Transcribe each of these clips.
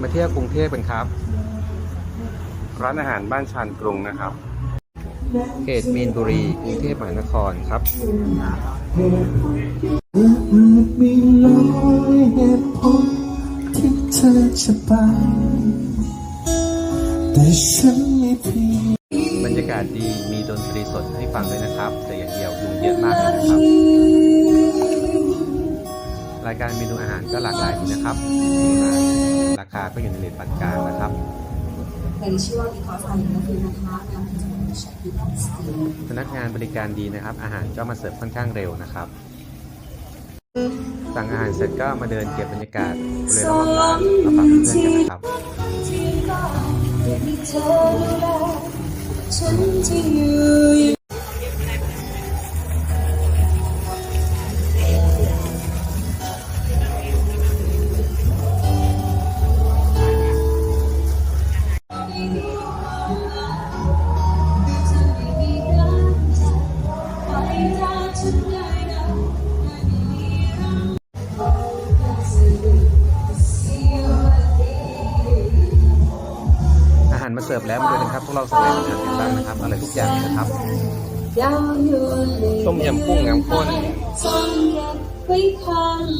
มาเที่ยวกรุงเทพกันครับ ร้านอาหารบ้านชานกรุงนะครับ เขตมีนบุรีกรุงเทพมหานครครับมีร้อยเหตุผลที่เธอจะไปแต่ฉันไม่เพียงบรรยากาศดีมีดนตรีสดให้ฟังด้วยนะครับ แต่อย่างเดียวยุงเยอะมากเลยนะครับ รายการเมนูอาหารก็หลากหลายดีนะครับ ราคาก็อยู่ในเลทปานกลางนะครับแต่ชื่อว่า because I love you นะคะงานที่จะเป็นช็อปปี้ของสตีพนักงานบริการดีนะครับ อาหารก็มาเสิร์ฟค่อนข้างเร็วนะครับ สั่งอาหารเสร็จก็มาเดินเก็บบรรยากาศบริเวณรอบร้านมาฝากเพื่อนๆกันนะครับ อาหารมาเสิร์ฟแล้วมาดูกันครับ พวกเราสั่งอะไรมาทานกันบ้างนะครับอร่อยทุกอย่างเลยนะครับ ต้มยำกุ้งน้ำข้น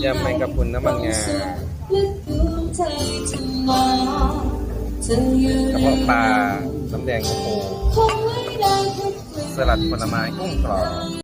ยำแมงกะพรุนน้ำมันงากระเพาะปลาน้ำแดงกระโปสลัดผลไม้กุ้งกรอบ